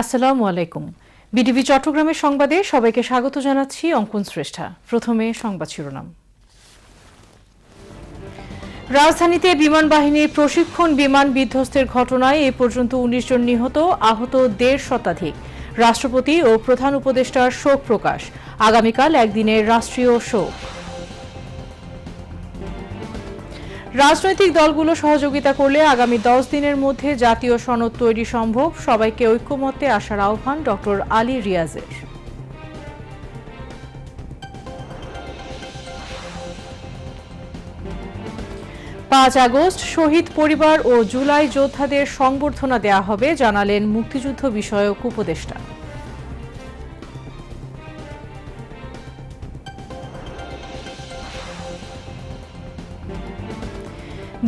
আসসালামু আলাইকুম। বিডিবি চট্টগ্রামের সংবাদে সবাইকে স্বাগত জানাচ্ছি, অঙ্কন শ্রেষ্ঠা। প্রথমে সংবাদ শিরোনাম। রাজধানীতে বিমান বাহিনীর প্রশিক্ষণ বিমান বিধ্বস্তের ঘটনায় এ পর্যন্ত উনিশ জন নিহত, আহত দেড় শতাধিক। রাষ্ট্রপতি ও প্রধান উপদেষ্টার শোক প্রকাশ। আগামীকাল একদিনের রাষ্ট্রীয় শোক। রাজনৈতিক দলগুলো সহযোগিতা করলে আগামী দশ দিনের মধ্যে জাতীয় সনদ তৈরি সম্ভব। সবাইকে ঐক্যমত্যে আসার আহ্বান ডক্টর আলী রিয়াজের। পাঁচ আগস্ট, শহীদ পরিবার ও জুলাই যোদ্ধাদের সংবর্ধনা দেয়া হবে, জানালেন মুক্তিযুদ্ধ বিষয়ক উপদেষ্টা।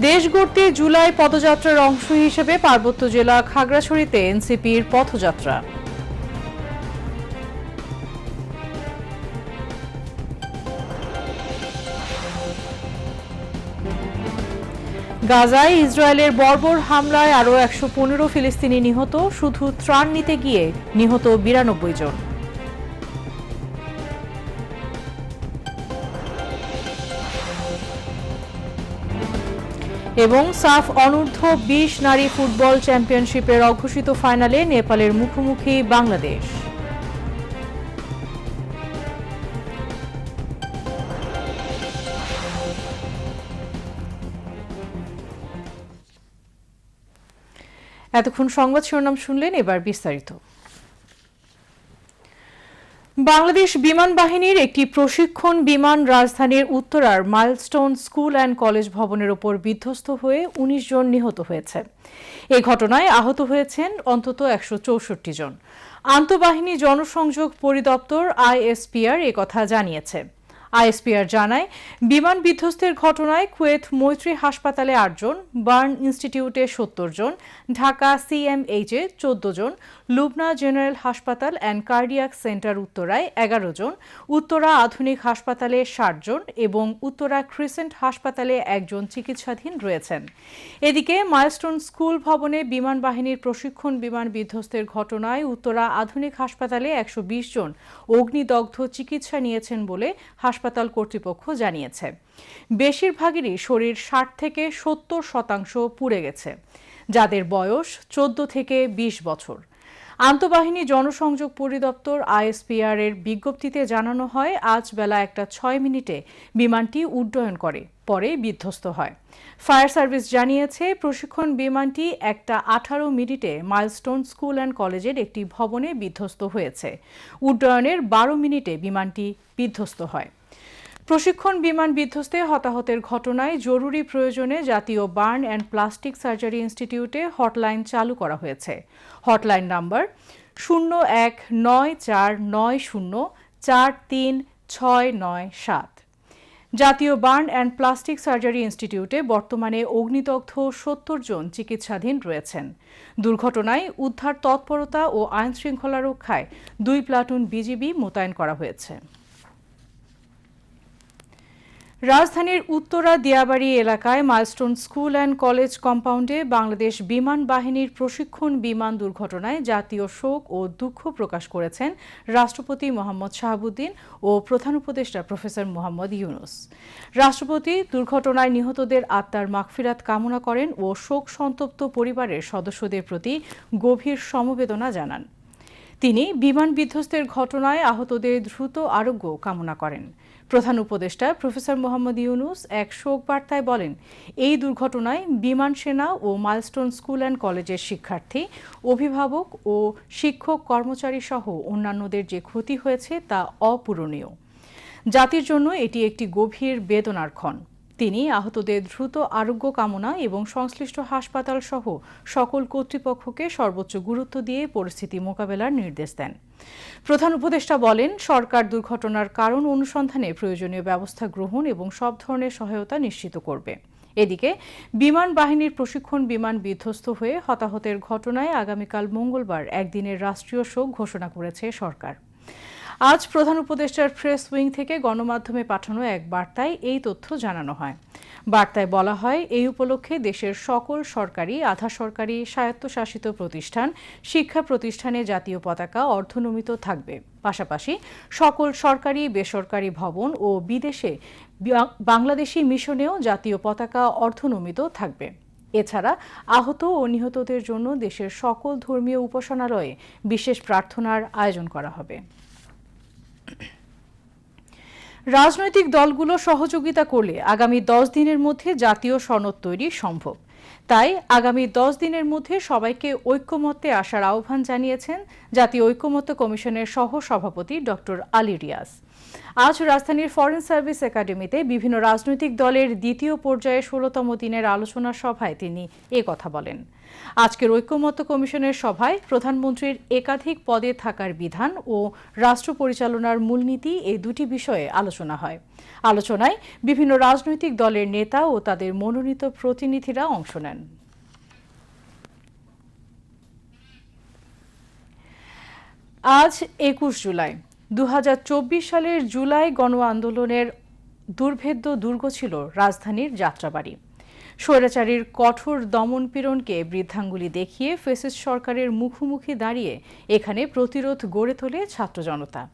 দেশ গড়তে জুলাই পদযাত্রার অংশ হিসেবে পার্বত্য জেলা খাগড়াছড়িতে এনসিপির পথযাত্রা। গাজায় ইসরায়েলের বর্বর হামলায় আরও একশো পনেরো ফিলিস্তিনি নিহত, শুধু ত্রাণ নিতে গিয়ে নিহত বিরানব্বই জন। এবং সাফ অনূর্ধ্ব বিশ নারী ফুটবল চ্যাম্পিয়নশিপের অঘোষিত ফাইনালে নেপালের মুখোমুখি বাংলাদেশ। এতক্ষণ সংবাদ শিরোনাম শুনলেন এবার বিস্তারিত। বাংলাদেশ বিমান বাহিনীর একটি প্রশিক্ষণ বিমান রাজধানীর উত্তরার মাইলস্টোন স্কুল অ্যান্ড কলেজ ভবনের ওপর বিধ্বস্ত হয়ে ১৯ জন নিহত হয়েছে। এ ঘটনায় আহত হয়েছেন অন্তত একশো চৌষট্টি জন। আন্তঃবাহিনী জনসংযোগ পরিদপ্তর আইএসপিআর কথা জানিয়েছে। আইএসপিআর জানায়, বিমান বিধ্বস্তের ঘটনায় কুয়েত মৈত্রী হাসপাতালে আটজন বার্ন ইনস্টিটিউটে সত্তর জন, ঢাকা সিএমএইচে চোদ্দ জন লুবনা জেনারেল হাসপাতাল অ্যান্ড কার্ডিয়াক সেন্টার উত্তরায় এগারো জন, উত্তরা আধুনিক হাসপাতালে ষাট জন এবং উত্তরা ক্রিসেন্ট হাসপাতালে একজন চিকিৎসাধীন রয়েছেন। এদিকে মাইলস্টোন স্কুল ভবনে বিমান বাহিনীর প্রশিক্ষণ বিমান বিধ্বস্তের ঘটনায় উত্তরা আধুনিক হাসপাতালে একশো বিশ জন অগ্নিদগ্ধ চিকিৎসা নিয়েছেন বলে হাসপাতাল কর্তৃপক্ষ জানিয়েছে। বেশিরভাগেরই শরীর ষাট থেকে সত্তর শতাংশ পুড়ে গেছে, যাদের বয়স চোদ্দ থেকে ২০ বছর। আন্তঃবাহিনী জনসংযোগ পরিদপ্তর আইএসপিআর এর বিজ্ঞপ্তিতে জানানো হয়, আজ বেলা একটা ছয় মিনিটে বিমানটি উড্ডয়ন করে, পরে বিধ্বস্ত হয়। ফায়ার সার্ভিস জানিয়েছে, প্রশিক্ষণ বিমানটি একটা আঠারো মিনিটে মাইলস্টোন স্কুল অ্যান্ড কলেজের একটি ভবনে বিধ্বস্ত হয়েছে। উড্ডয়নের বারো মিনিটে বিমানটি বিধ্বস্ত হয়। প্রশিক্ষণ বিমান বিধ্বস্তে হতাহতের ঘটনায় জরুরি প্রয়োজনে জাতীয় বার্ন অ্যান্ড প্লাস্টিক সার্জারি ইনস্টিটিউটে হটলাইন চালু করা হয়েছে। হটলাইন নাম্বার শূন্য এক নয় চার নয় শূন্য চার তিন ছয় নয় সাত। জাতীয় বার্ন অ্যান্ড প্লাস্টিক সার্জারি ইনস্টিটিউটে বর্তমানে অগ্নিদগ্ধ সত্তর জন চিকিৎসাধীন রয়েছেন। দুর্ঘটনায় উদ্ধার তৎপরতা ও আইন শৃঙ্খলা রক্ষায় দুই প্লাটুন বিজিবি মোতায়েন করা হয়েছে। রাজধানীর উত্তরা দিয়াবাড়ি এলাকায় মাইলস্টোন স্কুল অ্যান্ড কলেজ কম্পাউন্ডে বাংলাদেশ বিমান বাহিনীর প্রশিক্ষণ বিমান দুর্ঘটনায় জাতীয় শোক ও দুঃখ প্রকাশ করেছেন রাষ্ট্রপতি মোহাম্মদ শাহাবুদ্দিন ও প্রধান উপদেষ্টা প্রফেসর মোহাম্মদ ইউনুস। রাষ্ট্রপতি দুর্ঘটনায় নিহতদের আত্মার মাগফিরাত কামনা করেন ও শোক সন্তপ্ত পরিবারের সদস্যদের প্রতি গভীর সমবেদনা জানান। তিনি বিমান বিধ্বস্তের ঘটনায় আহতদের দ্রুত আরোগ্য কামনা করেন। প্রধান উপদেষ্টা প্রফেসর মোহাম্মদ ইউনুস এক শোক বার্তায় বলেন, এই দুর্ঘটনায় বিমান সেনা ও মাইলস্টোন স্কুল অ্যান্ড কলেজের শিক্ষার্থী, অভিভাবক ও শিক্ষক কর্মচারী সহ অন্যান্যদের যে ক্ষতি হয়েছে তা অপূরণীয়। জাতির জন্য এটি একটি গভীর বেদনার ক্ষণ। তিনি আহতদের দ্রুত আরোগ্য কামনা এবং সংশ্লিষ্ট হাসপাতাল সহ সকল কর্তৃপক্ষকে সর্বোচ্চ গুরুত্ব দিয়ে পরিস্থিতি মোকাবেলার নির্দেশ দেন। প্রধান উপদেষ্টা বলেন, সরকার দুর্ঘটনার কারণ অনুসন্ধানে প্রয়োজনীয় ব্যবস্থা গ্রহণ এবং সব ধরনের সহায়তা নিশ্চিত করবে। এদিকে, বিমান বাহিনীর প্রশিক্ষণ বিমান বিধ্বস্ত হয়ে হতাহতের ঘটনায় আগামীকাল মঙ্গলবার একদিনের রাষ্ট্রীয় শোক ঘোষণা করেছে সরকার। আজ প্রধান উপদেষ্টার প্রেস উইং থেকে গণমাধ্যমে পাঠানো এক বার্তায় এই তথ্য জানানো হয়। বার্তায় বলা হয়, এই উপলক্ষে দেশের সকল সরকারি, আধা সরকারি, স্বায়ত্তশাসিত প্রতিষ্ঠান, শিক্ষা প্রতিষ্ঠানে জাতীয় পতাকা অর্ধনমিত থাকবে। পাশাপাশি সকল সরকারি, বেসরকারি ভবন ও বিদেশে বাংলাদেশি মিশনেও জাতীয় পতাকা অর্ধনমিত থাকবে। এছাড়া আহত ও নিহতদের জন্য দেশের সকল ধর্মীয় উপাসনালয়ে বিশেষ প্রার্থনার আয়োজন করা হবে। রাজনৈতিক দলগুলো সহযোগিতা করলে আগামী দশ দিনের মধ্যে জাতীয় সনদ তৈরি সম্ভব। তাই আগামী দশ দিনের মধ্যে সবাইকে ঐক্যমত্যে আসার আহ্বান জানিয়েছেন জাতীয় ঐক্যমত্য কমিশনের সহ সভাপতি ডক্টর আলী রিয়াজ। আজ রাজধানীর ফরেন সার্ভিস একাডেমিতে বিভিন্ন রাজনৈতিক দলের দ্বিতীয় পর্যায়ে ষোলতম দিনের আলোচনা সভায় তিনি এ কথা বলেন। আজকের ঐক্যমত্য কমিশনের সভায় প্রধানমন্ত্রীর একাধিক পদে থাকার বিধান ও রাষ্ট্র পরিচালনার মূলনীতি এই দুটি বিষয়ে আলোচনা হয়। আলোচনায় বিভিন্ন রাজনৈতিক দলের নেতা ও তাদের মনোনীত প্রতিনিধিরা অংশ নেন। আজ একুশ জুলাই। দু হাজার চব্বিশ সালের জুলাই গণ আন্দোলনের দুর্ভেদ্য দুর্গ ছিল রাজধানীর যাত্রাবাড়ি। স্বৈরাচারীর কঠোর দমনপীড়নকে বৃদ্ধাঙ্গুলি দেখিয়ে ফেসিস্ট সরকারের মুখোমুখি দাঁড়িয়ে এখানে প্রতিরোধ গড়ে তোলে ছাত্র জনতা।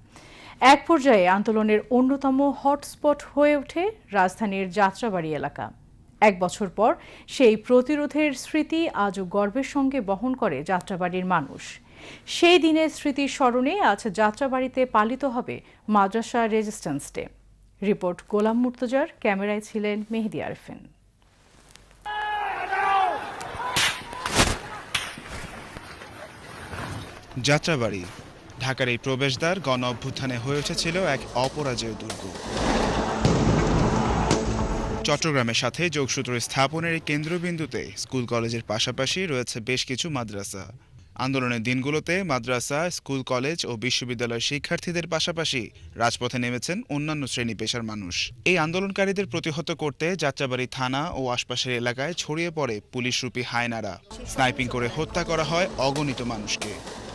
এক পর্যায়ে আন্দোলনের অন্যতম হটস্পট হয়ে ওঠে রাজধানীর যাত্রাবাড়ি এলাকা। এক বছর পর সেই প্রতিরোধের স্মৃতি আজও গর্বের সঙ্গে বহন করে যাত্রাবাড়ির মানুষ। সেই দিনের স্মৃতির স্মরণে আজ যাত্রাবাড়িতে পালিত হবে মাদ্রাসা রেজিস্ট্যান্স ডে। রিপোর্ট গোলাম মুর্তজার, ক্যামেরায় ছিলেন মেহেদি আরফিন। যাত্রাবাড়ি, ঢাকার এই প্রবেশদ্বার গণ অভ্যুত্থানে হয়ে উঠেছিল এক অপরাজেয় দুর্গ। চট্টগ্রামের সাথে যোগসূত্র স্থাপনের এই কেন্দ্রবিন্দুতে স্কুল কলেজের পাশাপাশি রয়েছে বেশ কিছু মাদ্রাসা। আন্দোলনের দিনগুলোতে মাদ্রাসা, স্কুল, কলেজ ও বিশ্ববিদ্যালয়ের শিক্ষার্থীদের পাশাপাশি রাজপথে নেমেছেন অন্যান্য শ্রেণি পেশার মানুষ। এই আন্দোলনকারীদের প্রতিহত করতে যাত্রাবাড়ি থানা ও আশপাশের এলাকায় ছড়িয়ে পড়ে পুলিশরূপী হায়নারা। স্নাইপিং করে হত্যা করা হয় অগণিত মানুষকে।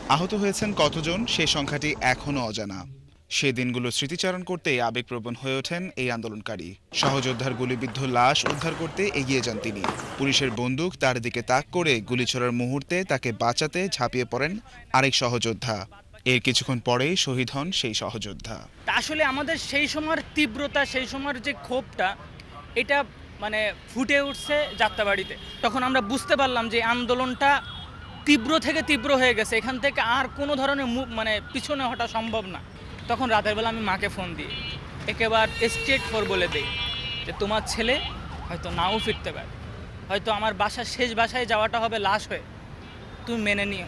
আহত হয়েছেন কতজন? সে সংখ্যাটি এখনও অজানা। সে দিনগুলো স্মৃতিচারণ করতেই আবেগপ্রবণ হয়ে ওঠেন এই আন্দোলনকারী। সহযোদ্ধার গুলিবিদ্ধ লাশ উদ্ধার করতে এগিয়ে যান তিনি। পুলিশের বন্দুক তার দিকে তাক করে গুলি ছোড়ার মুহূর্তে তাকে বাঁচাতে ঝাঁপিয়ে পড়েন আরেক সহযোদ্ধা। এর কিছুক্ষণ পরেই শহীদ হন সেই সহযোদ্ধা। আসলে আমাদের সেই সময়ের তীব্রতা, সেই সময়ের যে ক্ষোভটা, এটা মানে ফুটে উঠছে যাত্রাবাড়িতে। তখন আমরা বুঝতে পারলাম যে আন্দোলনটা তীব্র থেকে তীব্র হয়ে গেছে। এখান থেকে আর কোনো ধরনের মানে পিছনে হটা সম্ভব না। তখন রাতের বেলা আমি মাকে ফোন দিই। একেবারে স্ট্রেট ফোর বলে দিই যে তোমার ছেলে হয়তো নাও ফিরতে পারে। হয়তো আমার বাসার শেষ বাসায় যাওয়াটা হবে লাশ হয়ে। তুমি মেনে নিও।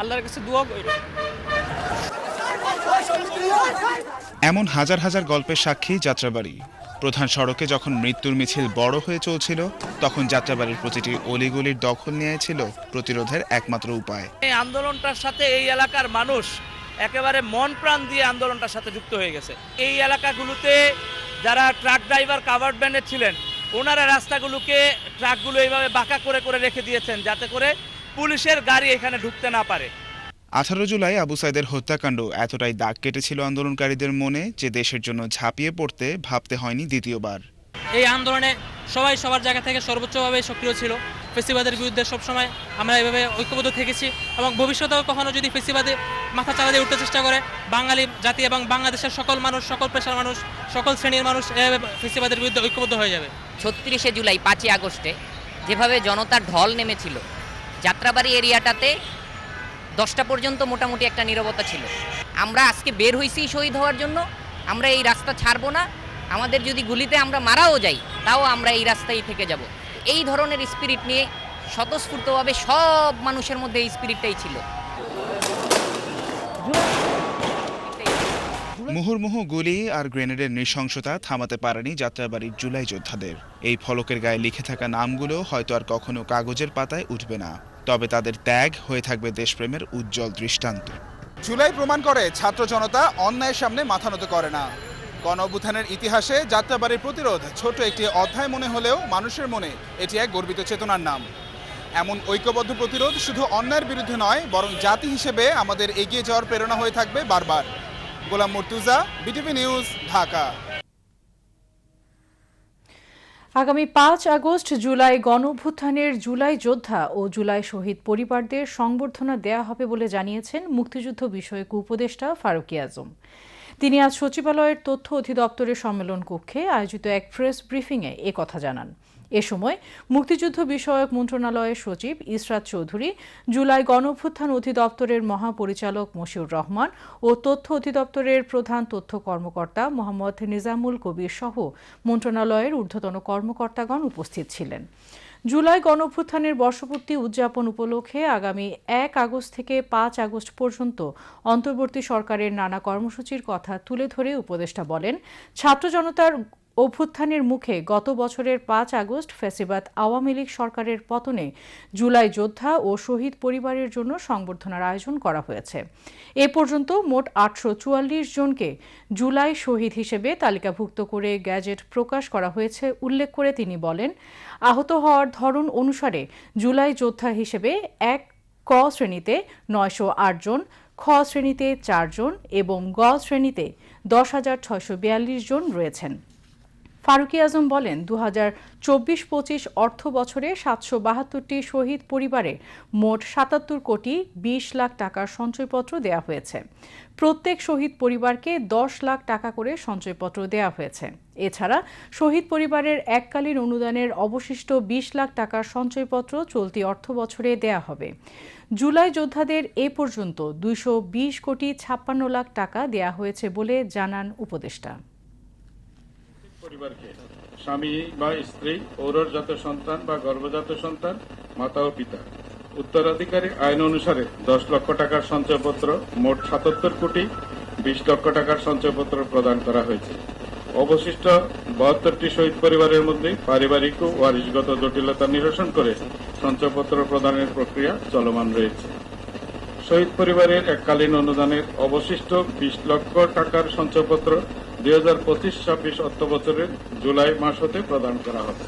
আল্লাহর কাছে দোয়া করো। এমন হাজার হাজার গল্পের সাক্ষী যাত্রাবাড়ি। প্রধান সড়কে যখন মৃত্যুর মিছিল বড় হয়ে চলছিল তখন যাত্রাবাড়ির প্রতিটি অলিগলির দখল নিয়েছিল প্রতিরোধের একমাত্র উপায়। এই আন্দোলনটার সাথে এই এলাকার মানুষ একেবারে মন প্রাণ দিয়ে আন্দোলনটার সাথে যুক্ত হয়ে গেছে। এই এলাকাগুলোতে যারা ট্রাক ড্রাইভার, কাভার্ড ব্যান্ডে ছিলেন, ওনারা রাস্তাগুলোকে ট্রাকগুলো এইভাবে বাঁকা করে করে রেখে দিয়েছেন যাতে করে পুলিশের গাড়ি এখানে ঢুকতে না পারে। আঠারো জুলাই আবু সাইদের হত্যাকাণ্ড এতটাই দাগ কেটেছিল আন্দোলনকারীদের মনে যে দেশের জন্য ঝাঁপিয়ে পড়তে ভাবতে হয়নি দ্বিতীয়বার। এই আন্দোলনে সবাই সবার জায়গা থেকে সর্বোচ্চভাবে সক্রিয় ছিল। ফেসিবাদের বিরুদ্ধে সবসময় আমরা এভাবে ঐক্যবদ্ধ থেকেছি এবং ভবিষ্যতেও কখনো যদি ফেসিবাদে মাথা চালা দিয়ে উঠতে চেষ্টা করে, বাঙালি জাতি এবং বাংলাদেশের সকল মানুষ, সকল পেশার মানুষ, সকল শ্রেণির মানুষ এভাবে ফেসিবাদের বিরুদ্ধে ঐক্যবদ্ধ হয়ে যাবে। ছত্রিশে জুলাই, পাঁচই আগস্টে যেভাবে জনতার ঢল নেমেছিল, যাত্রাবাড়ি এরিয়াটাতে দশটা পর্যন্ত মোটামুটি একটা নিরবতা ছিল। আমরা আজকে বের হয়েছি শহীদ হওয়ার জন্য, আমরা এই রাস্তা ছাড়বো না আমাদের যদি গুলিতে আমরা মারাও যাই তাও আমরা এই রাস্তায় থেকে যাব। এই ধরনের স্পিরিট নিয়ে স্বতঃস্ফূর্তভাবে সব মানুষের মধ্যে এই স্পিরিটটাই ছিল। মুহুর্মুহু গুলি আর গ্রেনেডের নৃশংসতা থামাতে পারেনি যাত্রাবাড়ির জুলাই যোদ্ধাদের। এই ফলকের গায়ে লিখে থাকা নামগুলো হয়তো আর কখনো কাগজের পাতায় উঠবে না। তবে তাদের ত্যাগ হয়ে থাকবে দেশপ্রেমের উজ্জ্বল দৃষ্টান্ত। জুলাই প্রমাণ করে ছাত্র জনতা অন্যায়ের সামনে মাথা নত করে না। গণ অভ্যুত্থানের ইতিহাসে যাত্রাবাড়ির প্রতিরোধ ছোট একটি অধ্যায় মনে হলেও মানুষের মনে এটি এক গর্বিত চেতনার নাম। এমন ঐক্যবদ্ধ প্রতিরোধ শুধু অন্যায়ের বিরুদ্ধে নয়, বরং জাতি হিসেবে আমাদের এগিয়ে যাওয়ার প্রেরণা হয়ে থাকবে বারবার। Golam Murtuza, BTV news, Dhaka. আগামী পাঁচ আগস্ট জুলাই গণঅভ্যুত্থানের জুলাই যোদ্ধা ও জুলাই শহীদ পরিবারদের সংবর্ধনা দেয়া হবে বলে জানিয়েছেন মুক্তিযুদ্ধ বিষয়ক উপদেষ্টা ফারুকি আজম। তিনি আজ সচিবালয়ের তথ্য অধিদপ্তরের সম্মেলন কক্ষে আয়োজিত এক প্রেস ব্রিফিংয়ে এ কথা জানান। এ সময় মুক্তিযুদ্ধ বিষয়ক মন্ত্রণালয়ের সচিব ইসরাত চৌধুরী, জুলাই গণঅভ্যুত্থান অধিদপ্তরের মহাপরিচালক মশিউর রহমান ও তথ্য অধিদপ্তরের প্রধান তথ্য কর্মকর্তা মোহাম্মদ নিজামুল কবির সহ মন্ত্রণালয়ের ঊর্ধ্বতন কর্মকর্তাগণ উপস্থিত ছিলেন। জুলাই গণঅভ্যুত্থানের বর্ষপূর্তি উদযাপন উপলক্ষে আগামী এক আগস্ট থেকে পাঁচ আগস্ট পর্যন্ত অন্তর্বর্তী সরকারের নানা কর্মসূচির কথা তুলে ধরে উপদেষ্টা বলেন, ছাত্র জনতার অভ্যুত্থানের মুখে গত বছরের পাঁচ আগস্ট ফ্যাসিবাদ আওয়ামী লীগ সরকারের পতনে জুলাই যোদ্ধা ও শহীদ পরিবারের জন্য সংবর্ধনার আয়োজন করা হয়েছে। এ পর্যন্ত মোট আটশো চুয়াল্লিশ জনকে জুলাই শহীদ হিসেবে তালিকাভুক্ত করে গ্যাজেট প্রকাশ করা হয়েছে, উল্লেখ করে তিনি বলেন, আহত হওয়ার ধরন অনুসারে জুলাই যোদ্ধা হিসেবে এক ক শ্রেণীতে নয়শো আট জন, খ শ্রেণীতে চারজন এবং গ শ্রেণীতে দশ হাজার ছয়শো বিয়াল্লিশ জন রয়েছেন। ফারুকি আজম বলেন দু হাজার চব্বিশ পঁচিশ অর্থ বছরে সাতশো বাহাত্তরটি শহীদ পরিবারে মোট সাতাত্তর কোটি বিশ লাখ টাকার সঞ্চয়পত্র দেওয়া হয়েছে। প্রত্যেক শহীদ পরিবারকে দশ লাখ টাকা করে সঞ্চয়পত্র দেওয়া হয়েছে। এছাড়া শহীদ পরিবারের এককালীন অনুদানের অবশিষ্ট বিশ লাখ টাকার সঞ্চয়পত্র চলতি অর্থ বছরে দেয়া হবে। জুলাই যোদ্ধাদের এ পর্যন্ত দুইশো বিশ কোটি ছাপ্পান্ন লাখ টাকা দেয়া হয়েছে বলে জানান উপদেষ্টা। পরিবারকে, স্বামী বা স্ত্রী ঔরজাত সন্তান বা গর্ভজাত সন্তান, মাতা ও পিতা। উত্তরাধিকারী আইন অনুসারে দশ লক্ষ টাকার সঞ্চয়পত্র, মোট সাতাত্তর কোটি বিশ লক্ষ টাকার সঞ্চয়পত্র প্রদান করা হয়েছে। অবশিষ্ট বাহাত্তরটি শহীদ পরিবারের মধ্যে পারিবারিক ও ওয়ারিশগত জটিলতা নিরসন করে সঞ্চয়পত্র প্রদানের প্রক্রিয়া চলমান রয়েছে। শহীদ পরিবারের এককালীন অনুদানের অবশিষ্ট বিশ লক্ষ টাকার সঞ্চয়পত্র দুই হাজার জুলাই মাস হতে প্রদান করা হবে।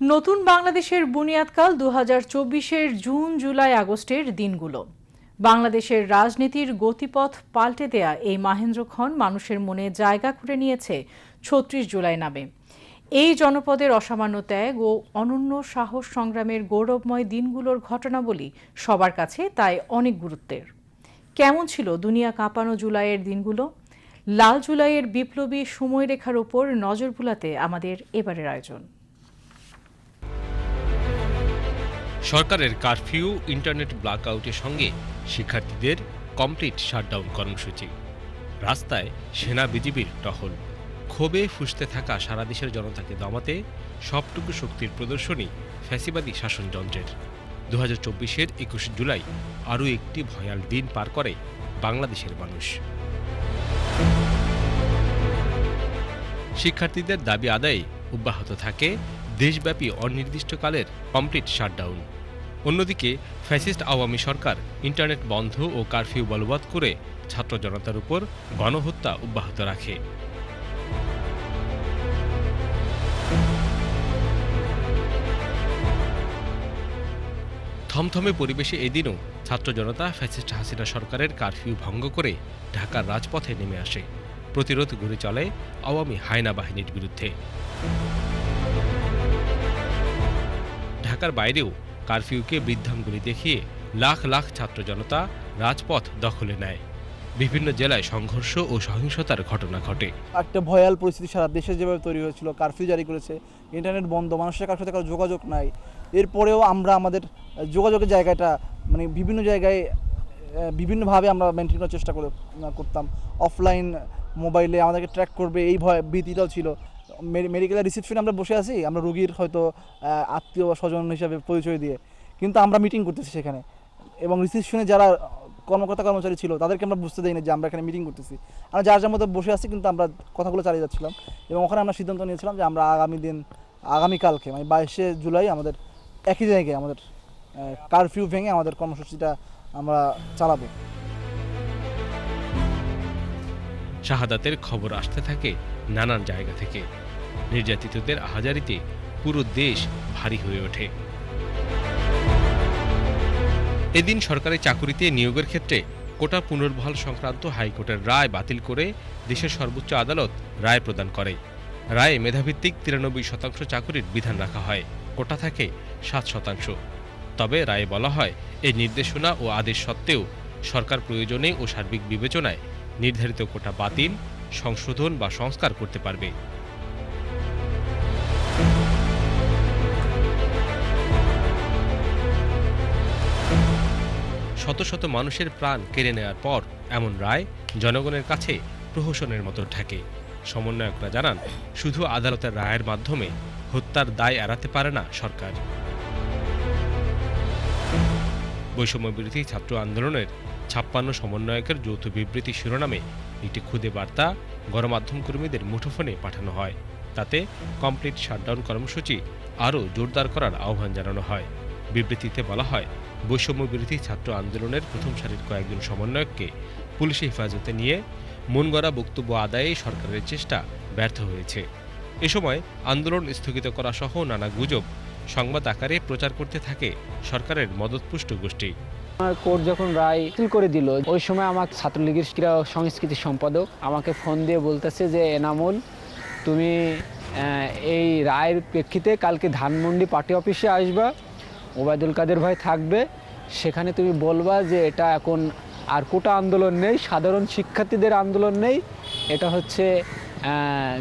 নতুন বাংলাদেশের বুনিয়াদকাল দু হাজার চব্বিশের জুন, জুলাই, আগস্টের দিনগুলো। বাংলাদেশের রাজনীতির গতিপথ পাল্টে দেয়া এই মাহেন্দ্রক্ষণ মানুষের মনে জায়গা করে নিয়েছে ছত্রিশ জুলাই নামে। এই জনপদের অসামান্য ত্যাগ ও অনন্য সাহস সংগ্রামের গৌরবময় দিনগুলোর ঘটনাবলী সবার কাছে তাই অনেক গুরুত্বের। কেমন ছিল দুনিয়া কাঁপানো জুলাইয়ের দিনগুলো? লাল জুলাইয়ের বিপ্লবী সময়রেখার ওপর নজর বুলাতে আমাদের এবারের আয়োজন। সরকারের কারফিউ, ইন্টারনেট ব্ল্যাকআউটের সঙ্গে শিক্ষার্থীদের কমপ্লিট শাটডাউন কর্মসূচি। রাস্তায় সেনা বিজিবির টহল। ক্ষোভে ফুসতে থাকা সারা দেশের জনতাকে দমাতে সবটুকু শক্তির প্রদর্শনী ফ্যাসিবাদী শাসনযন্ত্রের। দু হাজার চব্বিশের একুশে জুলাই আরও একটি ভয়াল দিন পার করে বাংলাদেশের মানুষ। শিক্ষার্থীদের দাবি আদায়ে অব্যাহত থাকে দেশব্যাপী অনির্দিষ্টকালের কমপ্লিট শাটডাউন। অন্যদিকে ফ্যাসিস্ট আওয়ামী সরকার ইন্টারনেট বন্ধ ও কারফিউ বলবৎ করে ছাত্র জনতার উপর গণহত্যা অব্যাহত রাখে। থমথমে পরিবেশে এদিনও ছাত্র জনতা ফ্যাসিস্ট হাসিনা সরকারের কারফিউ ভঙ্গ করে ঢাকার রাজপথে নেমে আসে। প্রতিরোধ গড়ে চলে আওয়ামী হায়না বাহিনীর বিরুদ্ধে। ঢাকার বাইরেও কারফিউকে বৃদ্ধাঙ্গুলি দেখিয়ে লাখ লাখ ছাত্র জনতা রাজপথ দখলে নেয়। বিভিন্ন জেলায় সংঘর্ষ ও সহিংসতার ঘটনা ঘটে। একটা ভয়াল পরিস্থিতি সারা দেশে যেভাবে তৈরি হয়েছিল, কারফিউ জারি করেছে, ইন্টারনেট বন্ধ, মানুষের কারোর সাথে কারও যোগাযোগ নাই। এরপরেও আমরা আমাদের যোগাযোগের জায়গাটা মানে বিভিন্ন জায়গায় বিভিন্নভাবে আমরা মেনটেন করার চেষ্টা করে করতাম। অফলাইন মোবাইলে আমাদেরকে ট্র্যাক করবে, এই ভয়, ভীতিটাও ছিল। মেডিকেলের রিসেপশনে আমরা বসে আছি, আমরা রুগীর হয়তো আত্মীয় স্বজন হিসাবে পরিচয় দিয়ে। কিন্তু আমরা মিটিং করতেছি সেখানে। এবং রিসেপশনে যারা কর্মকর্তা কর্মচারী ছিল, তাদেরকে আমরা বুঝতে দেই না যে আমরা এখানে মিটিং করতেছি। আমরা যার যার মতো বসে আছি, কিন্তু আমরা কথাগুলো চালিয়ে যাচ্ছিলাম। এবং ওখানে আমরা সিদ্ধান্ত নিয়েছিলাম যে আমরা আগামী দিন, আগামীকালকে মানে বাইশে জুলাই আমাদের একই জায়গায় আমাদের কারফিউ ভেঙে আমাদের কর্মসূচিটা আমরা চালাবো। শাহাদাতের খবর আসতে থাকে নানান জায়গা থেকে। নির্যাতিতদের আহাজারিতে পুরো দেশ ভারী হয়ে ওঠে। এদিন সরকারি চাকুরিতে নিয়োগের ক্ষেত্রে কোটা পুনর্বহাল সংক্রান্ত হাইকোর্টের রায় বাতিল করে দেশের সর্বোচ্চ আদালত রায় প্রদান করে। রায়ে মেধাভিত্তিক তিরানব্বই শতাংশ চাকুরির বিধান রাখা হয়। কোটা থাকে সাত শতাংশ। তবে রায়ে বলা হয়, এই নির্দেশনা ও আদেশ সত্ত্বেও সরকার প্রয়োজনে ও সার্বিক বিবেচনায় নির্ধারিত কোটা বাতিল, সংশোধন বা সংস্কার করতে পারবে। শত শত মানুষের প্রাণ কেড়ে নেওয়ার পর এমন রায় জনগণের কাছে প্রহসনের মতো ঠেকে সমন্বয়করা জানান, শুধু আদালতের রায়ের মাধ্যমে হত্যার দায় এড়াতে পারে না সরকার। বৈষম্য বিরোধী ছাত্র আন্দোলনের ছাপ্পান্ন সমন্বয়কের যৌথ বিবৃতি শিরোনামে একটি খুদে বার্তা গণমাধ্যম কর্মীদের মুঠোফোনে পাঠানো হয়। তাতে কমপ্লিট শাটডাউন কর্মসূচি আরও জোরদার করার আহ্বান জানানো হয়। বিবৃতিতে বলা হয়, বৈষম্য বিরোধী ছাত্র আন্দোলনের প্রথম সারির কয়েকজন সমন্বয়ককে পুলিশি হেফাজতে নিয়ে মন গড়া বক্তব্য আদায়ে সরকারের চেষ্টা ব্যর্থ হয়েছে। এ সময় আন্দোলন স্থগিত করা সহ নানা গুজব সংবাদ আকারে প্রচার করতে থাকে সরকারের মদতপুষ্ট গোষ্ঠী। আমার কোর্ট যখন রায় বাতিল করে দিল, ওই সময় আমার ছাত্রলীগের ক্রীড়া সংস্কৃতি সম্পাদক আমাকে ফোন দিয়ে বলতেছে যে, এনামুল, তুমি এই রায়ের প্রেক্ষিতে কালকে ধানমন্ডি পার্টি অফিসে আসবা, ওবায়দুল কাদের ভাই থাকবে, সেখানে তুমি বলবা যে, এটা এখন আর কোটা আন্দোলন নেই, সাধারণ শিক্ষার্থীদের আন্দোলন নেই। এটা হচ্ছে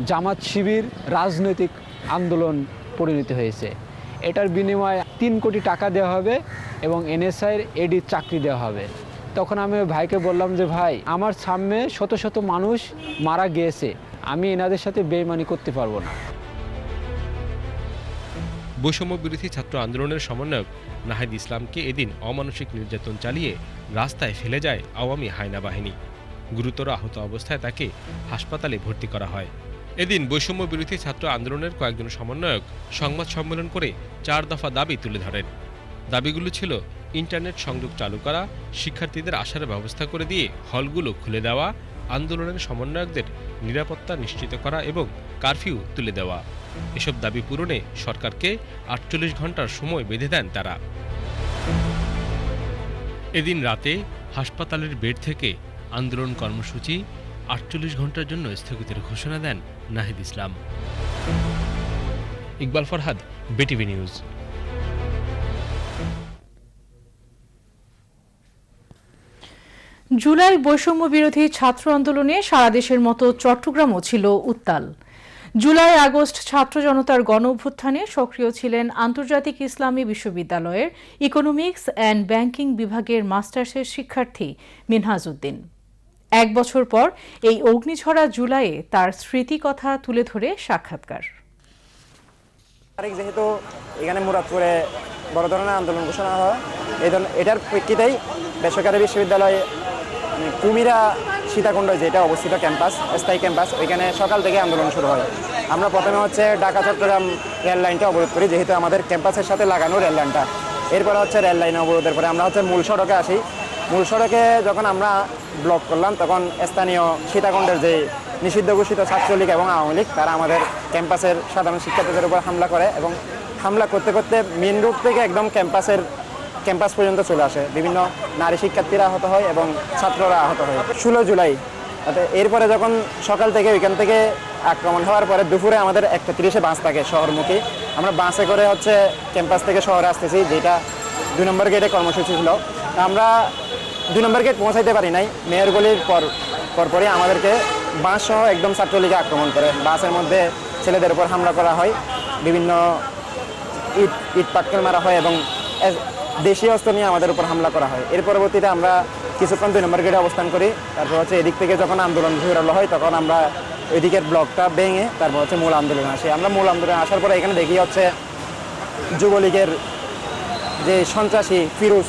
জামাত শিবির রাজনৈতিক আন্দোলন পরিণত হয়েছে। এটার বিনিময়ে তিন কোটি টাকা দেওয়া হবে এবং এনএসআইয়ের এডির চাকরি দেওয়া হবে। তখন আমি ভাইকে বললাম যে, ভাই, আমার সামনে শত শত মানুষ মারা গিয়েছে। আমি এনাদের সাথে বেইমানি করতে পারব না। বৈষম্য বিরোধী ছাত্র আন্দোলনের সমন্বয়ক নাহিদ ইসলামকে এদিন অমানসিক নির্যাতন চালিয়ে রাস্তায় ফেলে যায় আওয়ামী হায়না বাহিনী গুরুতর আহত অবস্থায় তাকে হাসপাতালে ভর্তি করা হয়। এদিন বৈষম্য বিরোধী ছাত্র আন্দোলনের কয়েকজন সমন্বয়ক সংবাদ সম্মেলন করে চার দফা দাবি তুলে ধরেন। দাবিগুলো ছিল ইন্টারনেট সংযোগ চালু করা, শিক্ষার্থীদের আসার ব্যবস্থা করে দিয়ে হলগুলো খুলে দেওয়া, আন্দোলনের সমন্বয়কদের নিরাপত্তা নিশ্চিত করা এবং কারফিউ তুলে দেওয়া। এসব দাবি পূরণে সরকারকে আটচল্লিশ ঘণ্টার সময় বেঁধে দেন তারা। এদিন রাতে হাসপাতালের বেড থেকে আন্দোলন কর্মসূচি আটচল্লিশ ঘণ্টার জন্য স্থগিতের ঘোষণা দেন নাহিদ ইসলাম। Iqbal Farhad, BTV news. জুলাই বৈষম্য বিরোধী ছাত্র আন্দোলনে সারা দেশের মতো চট্টগ্রামও ছিল উত্তাল। জুলাই আগস্ট ছাত্র জনতার গণ অভ্যুত্থানে সক্রিয় ছিলেন আন্তর্জাতিক ইসলামী বিশ্ববিদ্যালয়ের ইকোনমিক্স অ্যান্ড ব্যাংকিং বিভাগের মাস্টার্সের শিক্ষার্থী মিনহাজ উদ্দিন। এক বছর পর এই অগ্নিঝরা জুলাইয়ে তার স্মৃতিকথা তুলে ধরে সাক্ষাৎকার। তারিখ যেহেতু এখানে মুরাদপুরে বড় ধরনের আন্দোলন ঘোষণা হয়, এই এটার প্রেক্ষিতেই বেসরকারি বিশ্ববিদ্যালয় কুমিরা সীতাকুণ্ড যেটা অবস্থিত ক্যাম্পাস, স্থায়ী ক্যাম্পাস, ওইখানে সকাল থেকে আন্দোলন শুরু হয়। আমরা প্রথমে হচ্ছে ঢাকা, চট্টগ্রাম রেল লাইনটা অবরোধ করি, যেহেতু আমাদের ক্যাম্পাসের সাথে লাগানো রেল লাইনটা। এরপরে হচ্ছে রেল লাইন অবরোধের পরে আমরা হচ্ছে মূল সড়কে আসি। মূল সড়কে যখন আমরা ব্লক করলাম, তখন স্থানীয় সীতাকুণ্ডের যে নিষিদ্ধ ঘোষিত ছাত্রলীগ এবং আওয়ামী লীগ, তারা আমাদের ক্যাম্পাসের সাধারণ শিক্ষার্থীদের উপর হামলা করে এবং হামলা করতে করতে মেন রোড থেকে একদম ক্যাম্পাসের ক্যাম্পাস পর্যন্ত চলে আসে। বিভিন্ন নারী শিক্ষার্থীরা আহত হয় এবং ছাত্ররা আহত হয়। ষোলো জুলাই এরপরে যখন সকাল থেকে ওইখান থেকে আক্রমণ হওয়ার পরে দুপুরে আমাদের একটা তিরিশে বাস থাকে শহরমুখী। আমরা বাসে করে হচ্ছে ক্যাম্পাস থেকে শহরে আসতেছি, যেটা দুই নম্বর গেটে কর্মসূচি ছিল। আমরা দুই নম্বর গেট পৌঁছাইতে পারি নাই। মেয়র গলির পর, পরপরই আমাদেরকে বাস সহ একদম ছাত্রলীগে আক্রমণ করে। বাসের মধ্যে ছেলেদের উপর হামলা করা হয়। বিভিন্ন ইট ইট পাটকেল মারা হয় এবং দেশীয় অস্ত্র নিয়ে আমাদের উপর হামলা করা হয়। এর পরবর্তীতে আমরা কিছুক্ষণ দুই নম্বর গেটে অবস্থান করি। তারপর হচ্ছে এদিক থেকে যখন আন্দোলন জোরালো হয়, তখন আমরা ওইদিকের ব্লকটা ভেঙে তারপর হচ্ছে মূল আন্দোলনে আসি। আমরা মূল আন্দোলনে আসার পরে এখানে দেখি হচ্ছে যুবলীগের যে সন্ত্রাসী ফিরোজ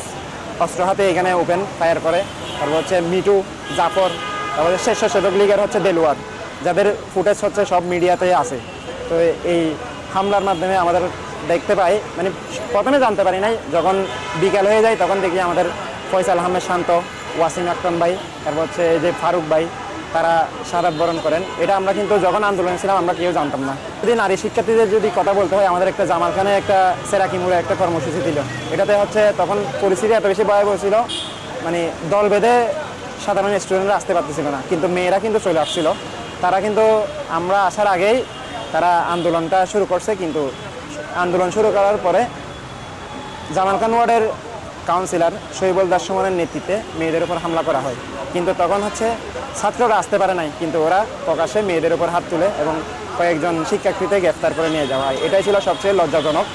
অস্ত্র হাতে এখানে ওপেন ফায়ার করে। তারপর হচ্ছে মিটু জাফর, তারপরে স্বেচ্ছাসেবক লীগের হচ্ছে দেলুয়ার, যাদের ফুটেজ হচ্ছে সব মিডিয়াতে আছে। তো এই হামলার মাধ্যমে আমাদের দেখতে পাই। মানে প্রথমে জানতে পারি নাই, যখন বিকাল হয়ে যায় তখন দেখি আমাদের ফয়সাল আহমেদ শান্ত, ওয়াসিম আক্রম ভাই, তারপর হচ্ছে যে ফারুক ভাই, তারা সারাত বরণ করেন। এটা আমরা কিন্তু যখন আন্দোলনে ছিলাম, আমরা কেউ জানতাম না। যদি নারী শিক্ষার্থীদের যদি কথা বলতে হয়, আমাদের একটা জামাল খানে একটা সেরাকি মোড়ে একটা কর্মসূচি ছিল। এটাতে হচ্ছে তখন পরিস্থিতি এত বেশি ভয়াবহ ছিল মানে দল বেঁধে সাধারণ স্টুডেন্টরা আসতে পারতেছিল না। কিন্তু মেয়েরা কিন্তু চলে আসছিল। তারা কিন্তু আমরা আসার আগেই তারা আন্দোলনটা শুরু করছে, কিন্তু আন্দোলন শুরু করার পরে জামাল খান ওয়ার্ডের কাউন্সিলর শহীবুল দাস সুমনের নেতৃত্বে মেয়েদের উপর হামলা করা হয়। কিন্তু তখন হচ্ছে ছাত্ররা আসতে পারে নাই, কিন্তু ওরা প্রকাশ্যে মেয়েদের উপর হাত তুলে এবং কয়েকজন শিক্ষার্থীতে গ্রেফতার করে নিয়ে যাওয়া হয়। এটাই ছিল সবচেয়ে লজ্জাজনক।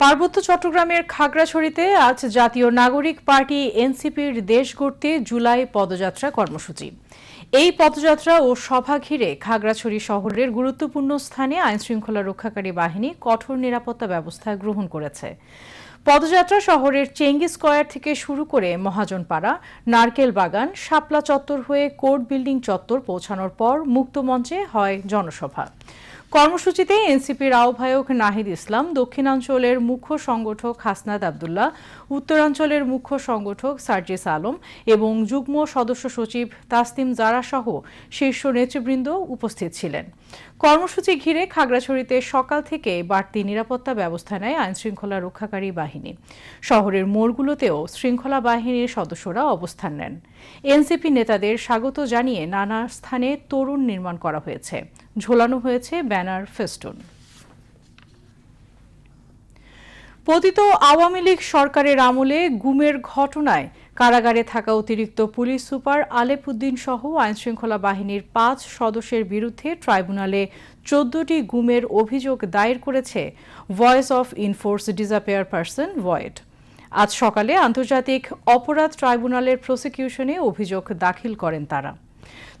পার্বত্য চট্টগ্রামের খাগড়াছড়িতে আজ জাতীয় নাগরিক পার্টি এনসিপির দেশ গড়তে জুলাই পদযাত্রা কর্মসূচি। এই পদযাত্রা ও সভা ঘিরে খাগড়াছড়ি শহরের গুরুত্বপূর্ণ স্থানে আইনশৃঙ্খলা রক্ষাকারী বাহিনী কঠোর নিরাপত্তা ব্যবস্থা গ্রহণ করেছে। পদযাত্রা শহরের চেঙ্গি স্কয়ার থেকে শুরু করে মহাজনপাড়া, নারকেল বাগান, শাপলা চত্বর হয়ে কোর্ট বিল্ডিং চত্বর পৌঁছানোর পর মুক্তমঞ্চে হয় জনসভা। কর্মসূচিতে এনসিপির আহ্বায়ক নাহিদ ইসলাম, দক্ষিণাঞ্চলের মুখ্য সংগঠক হাসনাদ আবদুল্লাহ উত্তরাঞ্চলের মুখ্য সংগঠক সার্জিস আলম এবং যুগ্ম সদস্য সচিব তাসনিম জারা সহ শীর্ষ নেতৃবৃন্দ উপস্থিত ছিলেন। কর্মসূচি ঘিরে খাগড়াছড়িতে সকাল থেকে বাড়তি নিরাপত্তা ব্যবস্থা নেয় আইনশৃঙ্খলা রক্ষাকারী বাহিনী। শহরের মোড়গুলোতেও শৃঙ্খলা বাহিনীর সদস্যরা অবস্থান নেন। এনসিপি নেতাদের স্বাগত জানিয়ে নানা স্থানে তরুণ নির্মাণ করা হয়েছে। ঝোলানো হয়েছে ব্যানার ফেস্টুন। পতিত আওয়ামী লীগ সরকারের আমলে গুমের ঘটনায় কারাগারে থাকা অতিরিক্ত পুলিশ সুপার আলেপুদ্দিন সহ আইনশৃঙ্খলা বাহিনীর পাঁচ সদস্যের বিরুদ্ধে ট্রাইব্যুনালে চোদ্দটি গুমের অভিযোগ দায়ের করেছে voice of enforce disappear person void আজ সকালে আন্তর্জাতিক অপরাধ ট্রাইব্যুনালের প্রসিকিউশনে অভিযোগ দাখিল করেন তারা।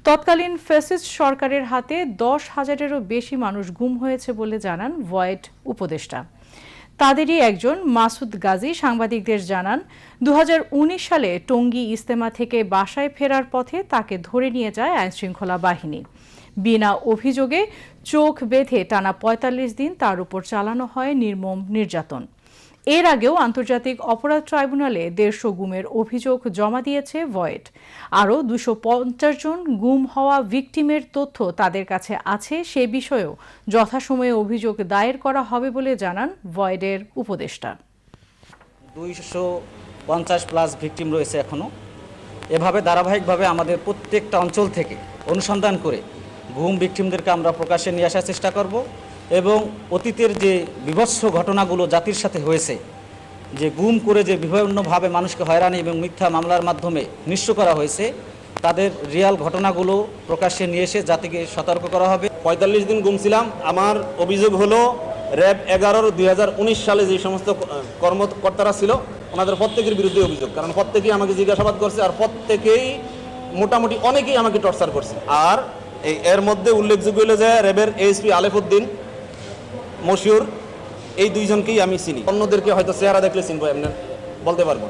তৎকালীন ফেসিস্ট সরকারের হাতে দশ হাজারেরও বেশি মানুষ গুম হয়েছে বলে জানান ভয়েড উপদেষ্টা। তাদেরই একজন মাসুদ গাজী সাংবাদিকদের জানান দু হাজার উনিশ সালে টঙ্গী ইস্তেমা থেকে বাসায় ফেরার পথে তাকে ধরে নিয়ে যায় আইনশৃঙ্খলা বাহিনী। বিনা অভিযোগে চোখ বেঁধে টানা পঁয়তাল্লিশ দিন তার উপর চালানো হয় নির্মম নির্যাতন। এর আগেও আন্তর্জাতিক অপরাধ ট্রাইব্যুনালে দেড়শো গুমের অভিযোগ জমা দিয়েছে ভয়েড। আরও দুশো পঞ্চাশ জন গুম হওয়া ভিকটিমের তথ্য তাদের কাছে আছে, সে বিষয়েও যথাসময়ে অভিযোগ দায়ের করা হবে বলে জানান ভয়েডের উপদেষ্টা। দুইশো পঞ্চাশ প্লাস ভিকটিম রয়েছে এখনও এভাবে ধারাবাহিকভাবে আমাদের প্রত্যেকটা অঞ্চল থেকে অনুসন্ধান করে ঘুম ভিকটিমদেরকে আমরা প্রকাশ্যে নিয়ে আসার চেষ্টা করব। এবং অতীতের যে বিভৎস ঘটনাগুলো জাতির সাথে হয়েছে, যে গুম করে যে বিভিন্নভাবে মানুষকে হয়রানি এবং মিথ্যা মামলার মাধ্যমে নিঃস্ব করা হয়েছে, তাদের রিয়াল ঘটনাগুলো প্রকাশ্যে নিয়ে এসে জাতিকে সতর্ক করা হবে। পঁয়তাল্লিশ দিন গুমছিলাম। আমার অভিযোগ হলো, র্যাব এগারোর দুই সালে যে সমস্ত কর্মকর্তারা ছিল, ওনাদের প্রত্যেকের বিরুদ্ধে অভিযোগ। কারণ প্রত্যেকেই আমাকে জিজ্ঞাসাবাদ করছে আর প্রত্যেকেই মোটামুটি অনেকেই আমাকে টর্চার করছে। আর এই, এর মধ্যে উল্লেখযোগ্য হলো যে র্যাবের এএসপি আলেফুদ্দিন মশিউর, এই দুইজনকেই আমি চিনি। অন্যদেরকে হয়তো চেহারা দেখলে চিনবো, এমনি বলতে পারব।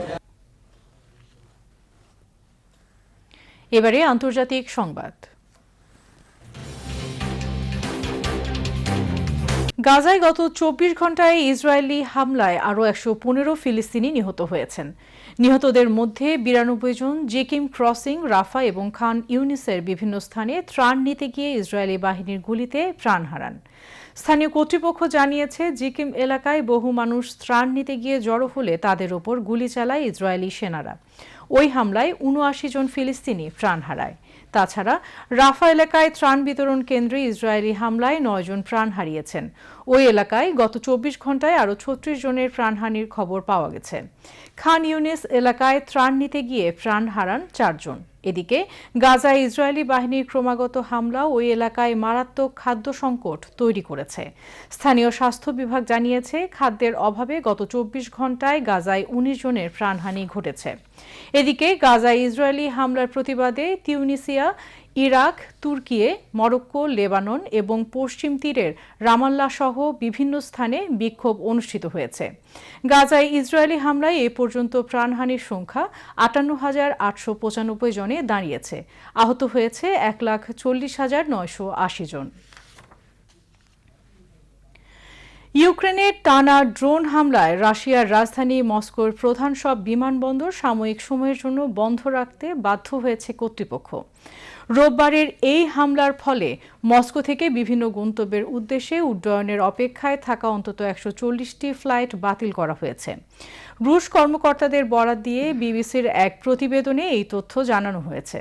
এবারে আন্তর্জাতিক সংবাদ। গাজায় গত চব্বিশ ঘন্টায় ইসরায়েলি হামলায় আরও একশো পনেরো ফিলিস্তিনি নিহত হয়েছেন। নিহতদের মধ্যে বিরানব্বই জন জেকিম ক্রসিং, রাফা এবং খান ইউনিসের বিভিন্ন স্থানে ত্রাণ নিতে গিয়ে ইসরায়েলি বাহিনীর গুলিতে প্রাণ হারান। স্থানীয় কর্তৃপক্ষ জানিয়েছে, জিকিম এলাকায় বহু মানুষ ত্রাণ নিতে গিয়ে জড়ো হলে তাদের ওপর গুলি চালায় ইসরায়েলি সেনারা। ওই হামলায় উনআশি জন ফিলিস্তিনি প্রাণ হারায়। তাছাড়া রাফা এলাকায় ত্রাণ বিতরণ কেন্দ্রে ইসরায়েলি হামলায় নয়জন প্রাণ হারিয়েছেন। ওই এলাকায় গত চব্বিশ ঘন্টায় আরও ছত্রিশ জনের প্রাণহানির খবর পাওয়া গেছে। খান ইউনিস এলাকায় ত্রাণ নিতে গিয়ে প্রাণ হারান চারজন। এদিকে গাজায় ইসরায়েলি বাহিনীর ক্রমাগত হামলা ওই এলাকায় মারাত্মক খাদ্য সংকট তৈরি করেছে। স্থানীয় স্বাস্থ্য বিভাগ জানিয়েছে, খাদ্যের অভাবে গত চব্বিশ ঘন্টায় গাজায় উনিশ জনের প্রাণহানি ঘটেছে। এদিকে গাজায় ইসরায়েলি হামলার প্রতিবাদে Tunisia Iraq, Turkiye, Morocco, Lebanon এবং পশ্চিম তীরের রামাল্লা সহ বিভিন্ন স্থানে বিক্ষোভ অনুষ্ঠিত হয়েছে। গাজায় ইসরায়েলি হামলায় এ পর্যন্ত প্রাণহানির সংখ্যা আটান্ন হাজার আটশো পঁচানব্বই জনে দাঁড়িয়েছে। আহত হয়েছে এক লাখ চল্লিশ হাজার নয়শো আশি জন। ইউক্রেনের টানা ড্রোন হামলায় রাশিয়ার রাজধানী মস্কোর প্রধান সব বিমানবন্দর সাময়িক সময়ের জন্য বন্ধ রাখতে বাধ্য হয়েছে কর্তৃপক্ষ। রোববারের এই হামলার ফলে মস্কো থেকে বিভিন্ন গন্তব্যের উদ্দেশ্যে উড্ডয়নের অপেক্ষায় থাকা অন্তত একশো চল্লিশটি ফ্লাইট বাতিল করা হয়েছে। রুশ কর্মকর্তাদের বরাত দিয়ে বিবিসির এক প্রতিবেদনে এই তথ্য জানানো হয়েছে।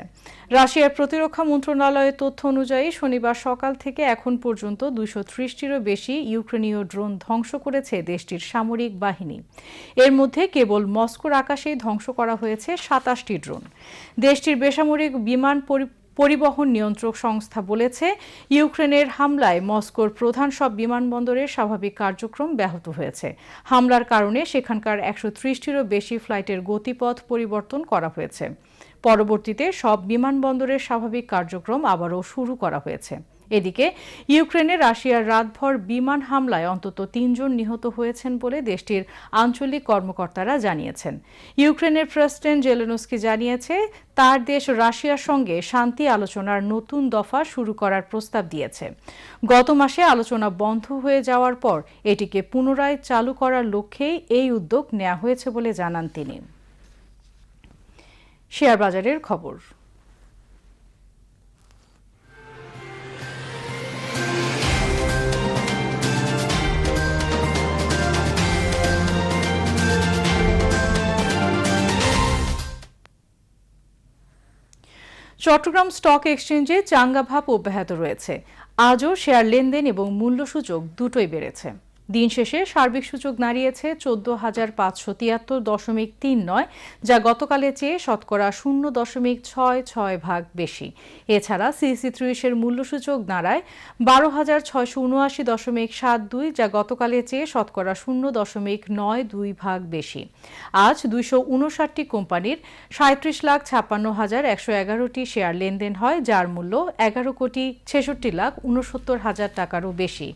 রাশিয়ার প্রতিরক্ষা মন্ত্রণালয়ের তথ্য অনুযায়ী শনিবার সকাল থেকে এখন পর্যন্ত দুশো ত্রিশটিরও বেশি ইউক্রেনীয় ড্রোন ধ্বংস করেছে দেশটির সামরিক বাহিনী। এর মধ্যে কেবল মস্কোর আকাশেই ধ্বংস করা হয়েছে সাতাশটি ড্রোন। দেশটির বেসামরিক বিমান পরি পরিবহন নিয়ন্ত্রক সংস্থা বলেছে, ইউক্রেনের হামলায় মস্কোর প্রধান সব বিমানবন্দরের স্বাভাবিক কার্যক্রম ব্যাহত হয়েছে। হামলার কারণে সেখানকার একশো ত্রিশটিরও বেশি ফ্লাইটের গতিপথ পরিবর্তন করা হয়েছে। পরবর্তীতে সব বিমানবন্দরের স্বাভাবিক কার্যক্রম আবারও শুরু করা হয়েছে। এদিকে, ইউক্রেনে রাশিয়ার রাতভর বিমান হামলায় অন্তত তিনজন নিহত হয়েছেন বলে দেশটির আঞ্চলিক কর্মকর্তারা জানিয়েছেন। ইউক্রেনের প্রেসিডেন্ট জেলেনস্কি জানিয়েছে, তার দেশ রাশিয়ার সঙ্গে শান্তি আলোচনার নতুন দফা শুরু করার প্রস্তাব দিয়েছে। গত মাসে আলোচনা বন্ধ হয়ে যাওয়ার পর এটিকে পুনরায় চালু করার লক্ষ্যেই এই উদ্যোগ নেওয়া হয়েছে বলে জানান তিনি। শেয়ার বাজারের খবর। চট্টগ্রাম স্টক এক্সচেঞ্জে চাঙ্গা ভাব অব্যাহত রয়েছে। আজও শেয়ার লেনদেন এবং মূল্যসূচক দুটোই বেড়েছে। দিন শেষে সার্বিক সূচক দাঁড়িয়েছে চোদ্দ হাজার পাঁচশো তিয়াত্তর দশমিক তিন নয়, যা গতকালের চেয়ে শতকরা শূন্য দশমিক ছয় ছয় ভাগ বেশি। এছাড়া সিসি ত্রিশের মূল্যসূচক দাঁড়ায় বারো হাজার ছয়শো উনআশি দশমিক সাত দুই, যা গতকালের চেয়ে শতকরা শূন্য দশমিক নয় দুই ভাগ বেশি। আজ দুইশো উনষাটটি কোম্পানির সাঁত্রিশ লাখ ছাপ্পান্ন হাজার একশো এগারোটি শেয়ার লেনদেন হয়, যার মূল্য এগারো কোটি ছেষট্টি লাখ উনসত্তর হাজার টাকারও বেশি।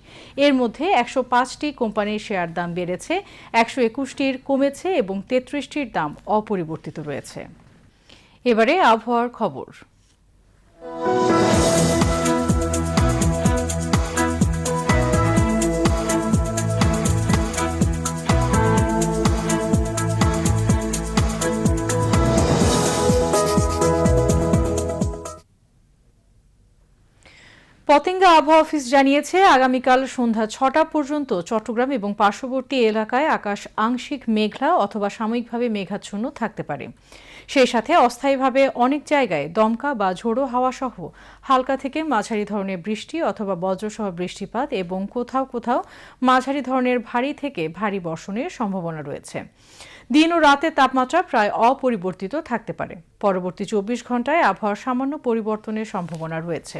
এর মধ্যে একশো পাঁচ পাঁচটি কোম্পানির শেয়ার দাম বেড়েছে, একশো একুশটির কমেছে এবং তেত্রিশটির দাম অপরিবর্তিত রয়েছে। এবারে আবহাওয়ার খবর। পতেঙ্গা আবহাওয়া অফিস জানিয়েছে, আগামীকাল সন্ধ্যা ছটা পর্যন্ত চট্টগ্রাম এবং পার্শ্ববর্তী এলাকায় আকাশ আংশিক মেঘলা অথবা সাময়িকভাবে মেঘাচ্ছন্ন থাকতে পারে। সেই সাথে অস্থায়ীভাবে অনেক জায়গায় দমকা বা ঝোড়ো হাওয়া সহ হালকা থেকে মাঝারি ধরনের বৃষ্টি অথবা বজ্রসহ বৃষ্টিপাত এবং কোথাও কোথাও মাঝারি ধরনের ভারী থেকে ভারী বর্ষণের সম্ভাবনা রয়েছে। দিন ও রাতের তাপমাত্রা প্রায় অপরিবর্তিত থাকতে পারে। পরবর্তী চব্বিশ ঘন্টায় আবহাওয়ার সামান্য পরিবর্তনের সম্ভাবনা রয়েছে।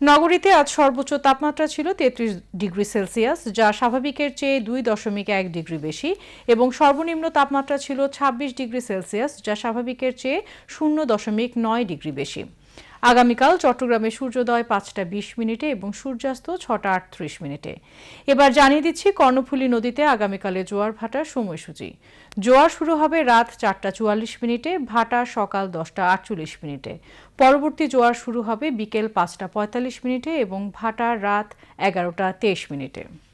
নগরীতে আজ সর্বোচ্চ তাপমাত্রা ছিল তেত্রিশ ডিগ্রি সেলসিয়াস, যা স্বাভাবিকের চেয়ে দুই দশমিক এক ডিগ্রি বেশি, এবং সর্বনিম্ন তাপমাত্রা ছিল ছাব্বিশ ডিগ্রি সেলসিয়াস, যা স্বাভাবিকের চেয়ে শূন্য দশমিক নয় ডিগ্রি বেশি। আগামীকাল চট্টগ্রামে সূর্যোদয় পাঁচটা বিশ মিনিটে এবং সূর্যাস্ত ছটা আটত্রিশ মিনিটে। এবার জানিয়ে দিচ্ছি, কর্ণফুলী নদীতে আগামীকালে জোয়ার ভাটার সময়সূচি। জোয়ার শুরু হবে রাত চারটা চুয়াল্লিশ মিনিটে, ভাটা সকাল দশটা আটচল্লিশ মিনিটে। পরবর্তী জোয়ার শুরু হবে বিকেল পাঁচটা পঁয়তাল্লিশ মিনিটে এবং ভাটা রাত এগারোটা তেইশ মিনিটে।